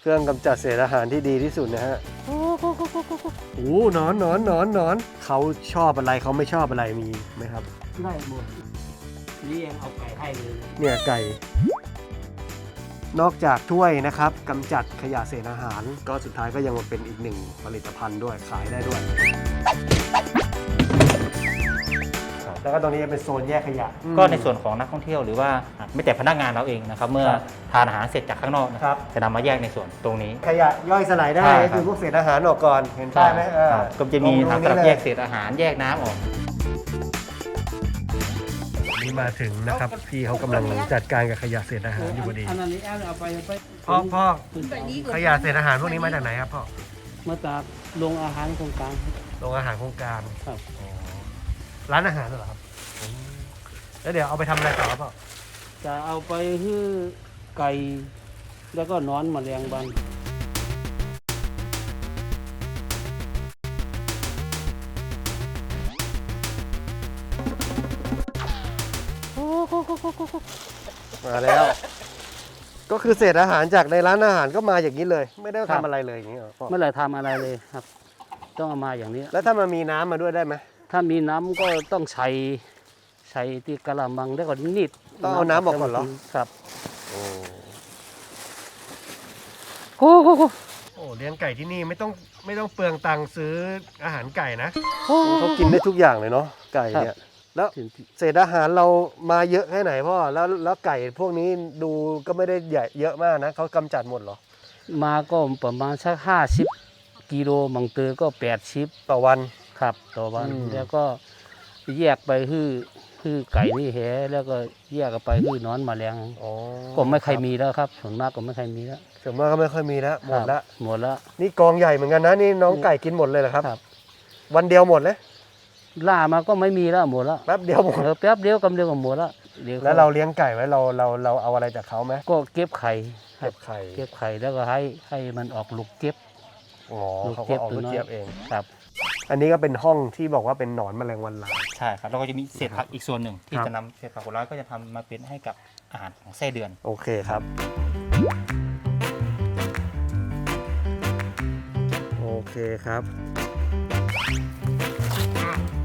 เครื่องกำจัดเศษอาหารที่ดีที่สุดนะฮะโอ้โหหนอนหนอนหนอนหนอนเขาชอบอะไรเขาไม่ชอบอะไรมีไหมครับ ได้หมดนี่ยังเอาไก่ให้เลยเนี่ยไก่ นอกจากถ้วยนะครับกำจัดขยะเศษอาหาร ก็สุดท้ายก็ยังมาเป็นอีกหนึ่งผลิตภัณฑ์ด้วยขายได้ด้วย แล้วก็ตรงนี้เป็นโซนแยกขยะ ก็ในส่วนของนักท่องเที่ยวหรือว่าไม่แต่พนักงานเราเองนะครับเมื่อครับทานอาหารเสร็จจากข้างนอกนะครับจะนำมาแยกในส่วนตรงนี้ ขยะย่อยสลายได้ใช่ก็ครับคือพวกเศษอาหารออกก่อนเห็นป้ายไหมเออครับก็จะมีตรทางงสำหรับนี้แยเลยกเศษอาหารแยกน้ำออกนี่มาถึงนะครับพี่เขากำลังจัดการกับขยะเศษอาหารอยู่พอดีอันนี้เอาไปเอาไปพ่อพ่อคุณเอาขยะเศษอาหารพวกนี้มาจากไหนครับพ่อมาจากโรงอาหารโครงการโรงอาหารโครงการครับอ๋อร้านอาหารเหรอครับอืม แล้วเดี๋ยวเอาไปทำอะไรต่อครับพ่อจะเอาไปฮื้อไก่แล้วก็นอนแมลงวันมาแล้ว ก็คือเศษอาหารจากในร้านอาหารก็มาอย่างนี้เลย ไม่ได้ทำอะไรเลยอย่างนี้เหรอพ่อเมื่อไหรทำอะไรเลยครับ ต้องเอามาอย่างนี้ แล้วถ้ามันมีน้ำมาด้วยได้ไหมถ้ามีน้ำก็ต้องใช้ ใช้ที่กะละมังแล้วก็นิดต้องเอาน้ำออกก่อนเหรอ ครับโอ้โอ้โหโอ้เลี้ยงไก่ที่นี่ไม่ต้องไม่ต้องเปลืองตังค์ซื้ออาหารไก่นะ โอ้โหเขากินได้ทุกอย่างเลยเนาะไก่เนี่ย แล้วถึงที่เศษอาหารเรามาเยอะแค่ไหนพ่อแล้วแล้วไก่พวกนี้ดูก็ไม่ได้ใหญ่เยอะมากนะเขากำจัดหมดเหรอมาก็ประมาณสักห้าสิบกิโลบางเตอก็แปดสิบต่อวัน ครับ ต่อวัน อืม แล้วก็แยกไปฮื้อ ฮื้อไก่นี่แหแล้วก็แยกไปฮื้อนอนแมลงอ๋อก็ไม่ใครมีแล้วครับส่วนมากก็ไม่ใครมีแล้วส่วนมากก็ไม่ค่อยมีแล้วหมดละครับหมดแล้วนี่กองใหญ่เหมือนกันนะนี่น้องไก่กินหมดเลยเหรอครับครับ วันเดียวหมดเลยล่ามาก็ไม่มีแล้วหมดแล้วแป๊บเดียวหมดเออแป๊บเดียวกำเดียวก็หมดแล้วดี๋ยแล้วเราเลี้ยงไก่ไว้เราเราเราเอาอะไรจากเขาไหมก็เก็บไข่ครัเก็บบไข่เก็บไข่แล้วก็ให้ให้มันออกลูกเก็บอ๋อลูกเขาเจี๊ก็ยบออกลูกตัวน้อยเจี๊ยบเองครับ อันนี้ก็เป็นห้องที่บอกว่าเป็นหนอนแมลงวันลาย ใช่ครับแล้วก็จะมีเศษผักอีกส่วนหนึ่ง ที่ครับ จะนำเศษผักผลไม้ก็จะทำมาเป็นให้กับอาหารของไส้เดือน โอเคครับ โอเคครับ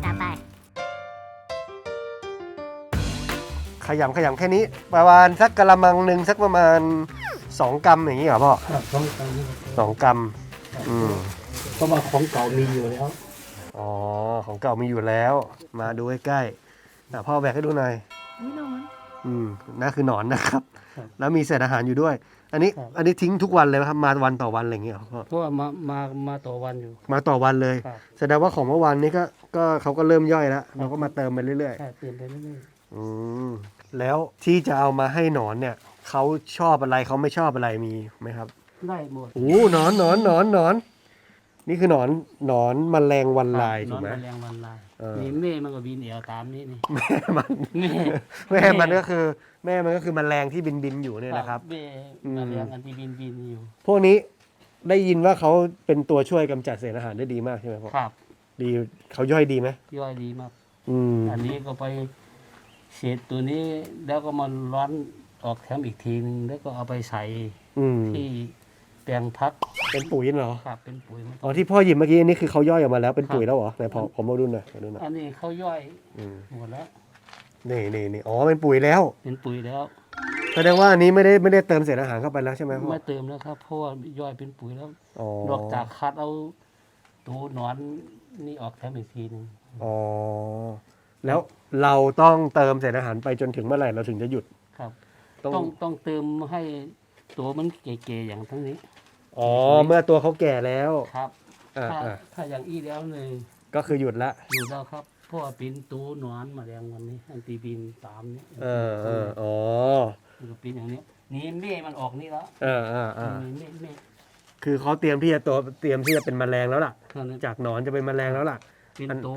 ต่อไปขยำขยำแค่นี้ ประมาณสักกะละมังหนึ่งสักประมาณ 2กรัมอย่างนี้เหรอพ่อครับของเก่านี่สองกรัมอืม เพราะว่าของเก่ามีอยู่แล้ว อ๋อ ของเก่ามีอยู่แล้ว มาดูใกล้ๆอะพ่อแบกให้ดูหน่อยนี่นอนอืมนั่นคือหนอนนะครับ ครับแล้วมีเศษอาหารอยู่ด้วย อันนี้ ครับ อันนี้ทิ้งทุกวันเลยไหมครับ มาวันต่อวันอะไรอย่างเงี้ยเหรอพ่อเพราะว่ามามามาต่อวันอยู่ มาต่อวันเลย ครับ แสดงว่าของเมื่อวานนี้ก็ ก็เขาก็เริ่มย่อยแล้ว เราก็มาเติมไปเรื่อยใช่เปลี่ยนไปเรื่อยๆ อืม แล้วที่จะเอามาให้หนอนเนี่ย เขาชอบอะไรเขาไม่ชอบอะไรมีไหมครับ ๆได้หมด โอ้หนอนหนอนหนอนหนอน นี่คือหนอนหนอนแมลงวันลายนถูอกนไหมแมลงวันลายเออ นี่แม่มันก็บินเอวตามนี่นี่แม่มันแม่แม่มันก็คือ แม่มันก็คือแมลงที่บินบินๆอยู่เนี่ยนะครับ แม่อืมแมลงอันที่บินบินอยู่พวกนี้ได้ยินว่าเขาเป็นตัวช่วยกำจัดเศษอาหารได้ดีมากใช่ไหมพ่อครับดีเขาย่อยดีไหมย่อยดีมาก อืมอันนี้ก็ไปเศษตัวนี้แล้วก็มันร้อนออกแถมอีกทีนึงแล้วก็เอาไปใส่อืมที่ แปลงพักเป็นปุ๋ยเหรอ ครับเป็นปุ๋ยมัน อ๋อที่พ่อหยิบเมื่อกี้อันนี้คือเขาย่อยออกมาแล้วเป็นครับปุ๋ยแล้วเหรอไหนพอผมมาดูหน่อยมาดูหน่อยอันนี้เขาย่อยอืมหมดแล้ว นี่นี่นี่อ๋อเป็นปุ๋ยแล้ว เป็นปุ๋ยแล้ว แสดงว่าอันนี้ไม่ได้ไม่ได้เติมเศษอาหารเข้าไปแล้วใช่ไหมพ่อไม่เติมแล้วครับเพราะว่าย่อยเป็นปุ๋ยแล้ว อ๋อนอกจากคัดเอาตัวหนอนนี่ออกแถมอีกทีนึงอ๋อแล้วเราต้องเติมเศษอาหารไปจนถึงเมื่อไหร่เราถึงจะหยุดครับ ต้องต้องต้องเติมให้ ตัวมันเก๋ๆอย่างทั้งนี้ อ๋อ เมื่อตัวเขาแก่แล้ว ครับ อ่าถ้าอ่าถ้าอย่างอี้แล้วเลยก็คือหยุดละ อยู่แล้วครับเพราะว่าเป็นตัวหนอนแมาแรงวันนี้ อันตีบินตามนี้เออเอออ๋อมันก็เป็นอย่างนี้นี่เม่มันออกนี่แล้วเอออ่าอ่ามีเม่เม่คือเขาเตรียมที่จะตัวเตรียมที่จะเป็นแมลงแล้วล่ะ เท่านั้นจากหนอนจะเป็นแมลงแล้วล่ะเป็นอันตัว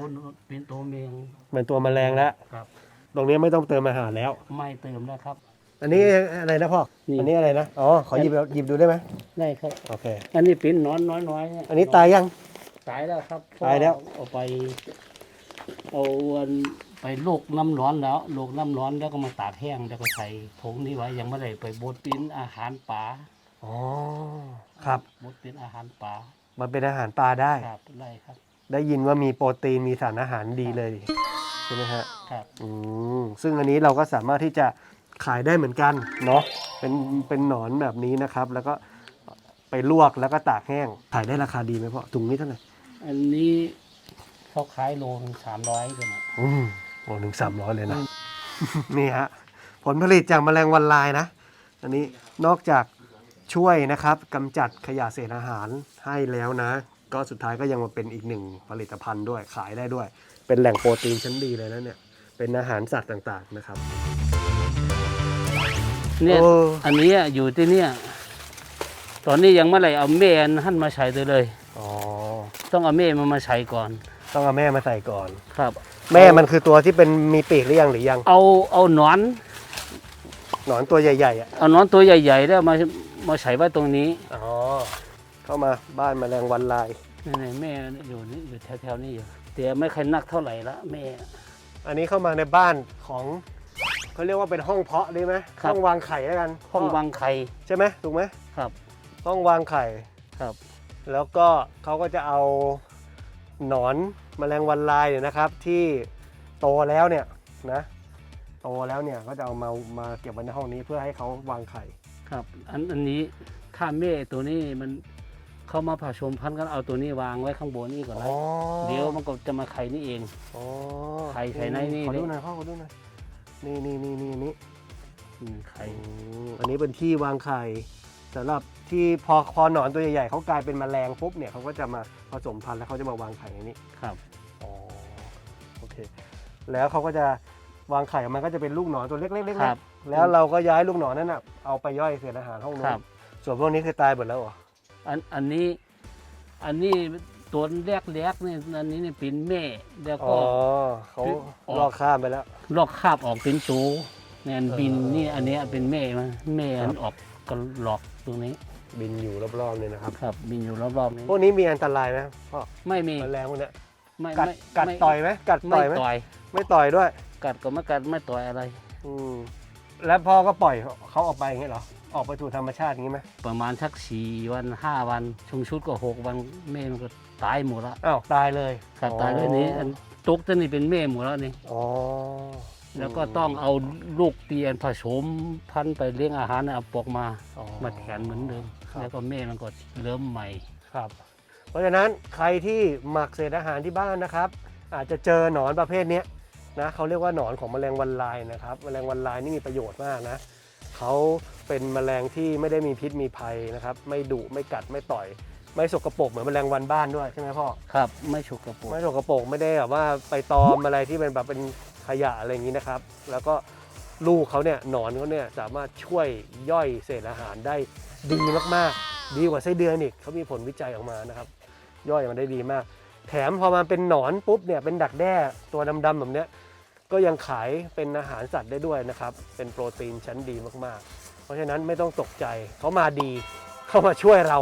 เป็นตัวเมงเป็นตัวแมลงแล้ว ครับ ตรงนี้ไม่ต้องเติมอาหารแล้ว ไม่เติมแล้วครับ อันนี้อะไรนะพ่อ นี่ อันนี้อะไรนะ อ๋อ ขอหยิบหยิบดูได้ไหมได้ครับ โอเค อันนี้เป็นหนอนน้อยๆเยอันนี้ตายยัง ตายแล้วครับตายแล้ว เอาไป เอาวันไปโลกน้ำร้อนแล้วโลกน้ำร้อนแล้วก็มาตากแห้งแล้วก็ใส่ผงนี้ไว้ยังไม่ได้ไปบดปิ้นอาหารป่าอ๋อ ครับมดเป็นอาหารปลามันเป็นอาหารปลาได้ ครับได้ครับ ได้ยินว่ามีโปรตีน มีสารอาหารดีเลย ใช่ไหมฮะ ครับ อืม ซึ่งอันนี้เราก็สามารถที่จะ ขายได้เหมือนกันเนาะเป็นเป็นหนอนแบบนี้นะครับ แล้วก็ไปลวกแล้วก็ตากแห้ง ขายได้ราคาดีไหมพ่อถุงนี้เท่าไหร่อันนี้เขาขายโลสามร้อยกันนะอืมโอ้หนึ่งสามร้อยเลยนะ นี่ฮะผลผลิตจากแมลงวันลายนะ อันนี้นอกจากช่วยนะครับกำจัดขยะเศษอาหารให้แล้วนะ ก็สุดท้ายก็ยังมาเป็นอีกหนึ่งผลิตภัณฑ์ด้วยขายได้ด้วย เป็นแหล่งโปรตีนชั้นดีเลยนะเนี่ยเป็นอาหารสัตว์ต่างๆนะครับ เนี่ย โอ้ อันเนี้ยอยู่ที่เนี่ย ตอนนี้ยังไม่ไรเอาแม่อันหั่นมาใช้เลยเลย อ๋อ ต้องเอาแม่มันมาใช้ก่อน ต้องเอาแม่มาใส่ก่อน ครับ แม่มันคือตัวที่เป็นมีปีกหรือยังหรือยัง เอาเอาหนอน หนอนตัวใหญ่ๆอะ เอาหนอนตัวใหญ่ๆแล้วมามาใส่ไว้ตรงนี้อ๋อ เข้ามาบ้านแมลงวันลาย นี่ๆแม่อยู่นี่อยู่แถวๆนี้อยู่แต่ไม่ค่อยนักเท่าไหร่ละแม่อันนี้เข้ามาในบ้านของ เขาเรียกว่าเป็นห้องเพาะดีไหมครับ ห้องวางไข่แล้วกันห้องวางไข่ ใช่ไหมถูกไหมครับ ห้องวางไข่ ครับ แล้วก็เขาก็จะเอาหนอนแมลงวันลายเนี่ยนะครับ ที่โตแล้วเนี่ยนะโตแล้วเนี่ยก็จะเอามามาเก็บไว้ในห้องนี้เพื่อให้เขาวางไข่ ครับ อันอันนี้ถ้าแม่ตัวนี้มันเข้ามาผสมพันธุ์กันเอาตัวนี้วางไว้ข้างบนนี่ก่อนนะเดี๋ยวมันก็จะมาไข่นี่เองอ๋อไข่ใส่ในนี่ ขอดูดิหน่อยพ่อขอดูหน่อย นี่นี่นี่นี่นี่อืมไข่อืมอันนี้เป็นที่วางไข่สำหรับที่พอพอหนอนตัวใหญ่ๆเขากลายเป็นแมลงปุ๊บเนี่ยเขาก็จะมาผสมพันธุ์แล้วเขาจะมาวางไข่ในนี้ครับอ๋อโอเค แล้วเขาก็จะวางไข่ออกมาก็จะเป็นลูกหนอนตัวเล็กๆเล็กครับๆแล้วเราก็ย้ายลูกหนอนนั้นน่ะเอาไปย่อยเศษอาหารห้องนู้ครันบ ส่วนพวกนี้คือตายหมดแล้วเหรออันอันนี้อันนี้ ตัวแรกแรกๆเนี่ยอันนี้เนี่ยเป็นแม่แล้วอ๋ก็ อเขาออก ลอกข้ามไปแล้ว ลอกคราบออกเป็นตูเนี่ยอันบินเออ นี่อันเนี้ยเป็นแม่มันแม่อัครันบออกก็หลอกตรงนี้บินอยู่รอบๆเนี่ยนะครับ ครับ บินอยู่รอบๆนี้พวกนี้มีอันตรายไหมพ่อไม่มีแมลงพวกเนี้ยไม่กัดไม่กัดไม่ต่อยไหมกัดต่ไม่อยไหมต่อย ไม่ต่อยด้วย กัดก็ไม่กัดไม่ต่อยอะไร อืมแล้วพ่อก็ปล่อยเขาออกไปอย่างเงี้ยเหรอ ออกไปสู่ธรรมชาติอย่างงี้ไหมประมาณสักสี่วันห้าวันชงชุดก็หกวันแม่มันก็ ตายหมดละอ้าวตายเลยครับตายด้วยนี้อันตุกตัวนี้เป็นแม่หมดแล้วนี่อ๋อแล้วก็ต้องเอาลูกเตียนผสมพันธุ์ไปเลี้ยงอาหารเอาปอกมาอ๋อมาแทนเหมือนเดิมครับแล้วก็แม่มันก็เริ่มใหม่ครับ เพราะฉะนั้นใครที่หมักเศษอาหารที่บ้านนะครับ อาจจะเจอหนอนประเภทเนี้ยนะเขาเรียกว่าหนอนของแมลงวันลายนะครับแมลงวันลายนี่มีประโยชน์มากนะเขาเป็นแมลงที่ไม่ได้มีพิษมีภัยนะครับ ไม่ดุไม่กัดไม่ต่อย ไม่สกปรกเหมือนแมลงวันบ้านด้วยใช่ไหมพ่อ ครับ ไม่ฉุกกระปุกไม่สกปรกไม่ได้แบบว่าไปตอมอะไรที่เป็นแบบเป็นขยะอะไรอย่างนี้นะครับ แล้วก็ลูกเขาเนี่ยหนอนเขาเนี่ยสามารถช่วยย่อยเศษอาหารได้ดีมากๆ ดีกว่าไส้เดือนอีกเขามีผลวิจัยออกมานะครับ ย่อยมันได้ดีมาก แถมพอมันเป็นหนอนปุ๊บเนี่ยเป็นดักแด้ตัวดำๆแบบเนี้ยก็ยังขายเป็นอาหารสัตว์ได้ด้วยนะครับ เป็นโปรตีนชั้นดีมากๆ เพราะฉะนั้นไม่ต้องตกใจเขามาดี เข้ามาช่วยเรา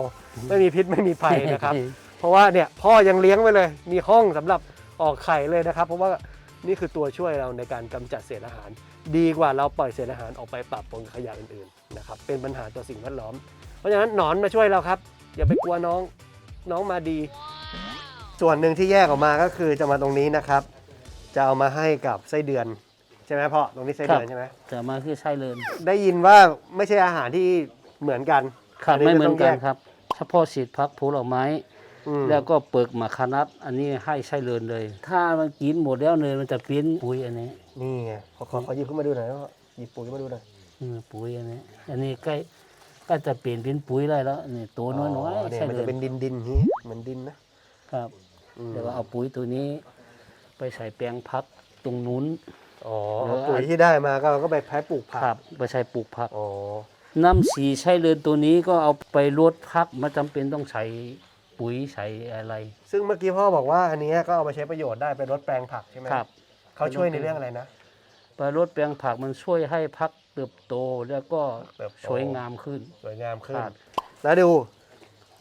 ไม่มีพิษไม่มีภัยนะครับ เพราะว่าเนี่ยพ่อยังเลี้ยงไว้เลย มีห้องสำหรับออกไข่เลยนะครับ เพราะว่านี่คือตัวช่วยเราในการกำจัดเศษอาหาร ดีกว่าเราปล่อยเศษอาหารออกไปปะปนกับขยะอื่นๆนะครับเป็นปัญหาต่อสิ่งแวดล้อม เพราะฉะนั้นหนอนมาช่วยเราครับ อย่าไปกลัวน้องน้องมาดี ส่วนหนึ่งที่แยกออกมาก็คือจะมาตรงนี้นะครับ จะเอามาให้กับไส้เดือนใช่ไหมพ่อตรงนี้ไส้เดือนครับใช่ไหมจะมาคือใช่เลยได้ยินว่าไม่ใช่อาหารที่เหมือนกัน ครับอันนี้ไม่เหมือนกันก็ต้องแยกครับ เฉพาะสีดพักผลไม้อืมแล้วก็เปลือกหมากคานัดอันนี้ให้ใช่เลยเลย ถ้ามันกินหมดแล้วเนยมันจะเป็นปุ๋ยอันนี้ นี่ไงขอขอขอหยิบขึ้นมาดูหน่อยพ่อหยิบปุ๋ยขึ้นมาดูหน่อยอืมปุ๋ยอันนี้ อันนี้ใกล้ก็จะเปลี่ยนเป็นปุ๋ยได้แล้วนี่ตัวน้อยๆเนี่ยใช่มันเลจะยเป็นดินดินๆอย่างนี้เหมือนดินนะครับอืมเดี๋ยวก็เอาปุ๋ยตัวนี้ ไปใส่แปลงพักตรงนู้นอ๋อเออปุ๋ยที่ได้มาก็เราก็ไปแพ้ปลูกผักครับไปใส่ปลูกผักอ๋อ น้ำสีใช่เลยตัวนี้ก็เอาไปลดพักไม่จำเป็นต้องใส่ปุ๋ยใส่อะไร ซึ่งเมื่อกี้พ่อบอกว่าอันเนี้ยก็เอาไปใช้ประโยชน์ได้เป็นรดแปลงผักใช่ไหมครับเขาช่วยในเรื่องอะไรนะไปลดแปลงผักมันช่วยให้พักเติบโตแล้วก็เติบโตสวยงามขึ้น สวยงามขึ้นครับแล้วดู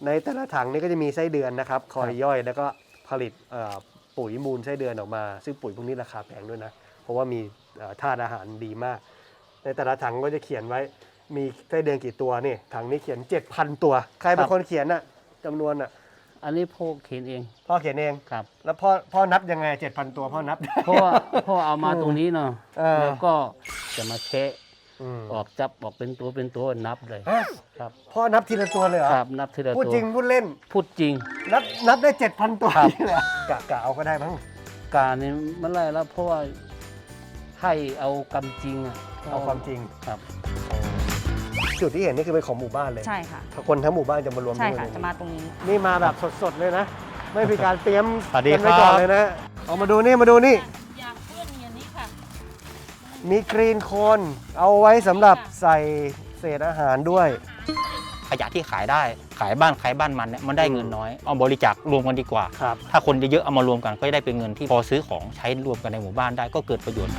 ในแต่ละถังนี่ก็จะมีไส้เดือนนะครับ คอยครับย่อยแล้วก็ผลิตเอ่อปุ๋ยมูลไส้เดือนออกมา ซึ่งปุ๋ยพวกนี้ราคาแพงด้วยนะ เพราะว่ามีเอ่อธาตุอาหารดีมาก ในแต่ละถังก็จะเขียนไว้ มีไส้เดือนกี่ตัวนี่ถังนี้เขียน 7,000 ตัว ใครเป็นคนเขียนอะจำนวนอะอันนี้พ่อเขียนเองพ่อเขียนเอง ครับ แล้วพ่อพ่อนับยังไง 7,000 ตัวพ่อนับ เพราะว่าพ่อเอามาตรงนี้เนาะเออ แล้วก็จะมาเชะอืมออกจับออกเป็นตัวเป็นตัวนับเลยฮะครับ พ่อนับทีละตัวเลยเหรอครับนับทีละพูดตัวจริงพูดเล่น พูดจริง นับนับได้ 7,000 ตัวครับ นี่แหละกะกะเอาก็ได้มั้ง การนี่มันไรแล้วเพราะว่าให้เอากำจริงอะเอาความจริง ครับ จุดที่เห็นนี่คือเป็นของหมู่บ้านเลยใช่ค่ะถ้าคนทั้งหมู่บ้านจะมารวมใช่ที่ค่ะตรงจะนี้มาตรงนี้ นี่มาแบบสดๆเลยนะ ไม่มีการเตรียมสวัสดีกันไว้ครับก่อนเลยนะเอามาดูนี่มาดูนี่ อยากเพื่อนอย่างนี้ค่ะ มีกรีนโคนเอาไว้สำหรับใส่เศษอาหารด้วย ขยะที่ขายได้ขายบ้านขายบ้านมันเนี่ยมันได้เงินน้อยเอาบริจาครวมกันดีกว่า ครับ ถ้าคนเยอะๆเอามารวมกันก็ได้เป็นเงินที่พอซื้อของใช้รวมกันในหมู่บ้านได้ก็เกิดประโยชน์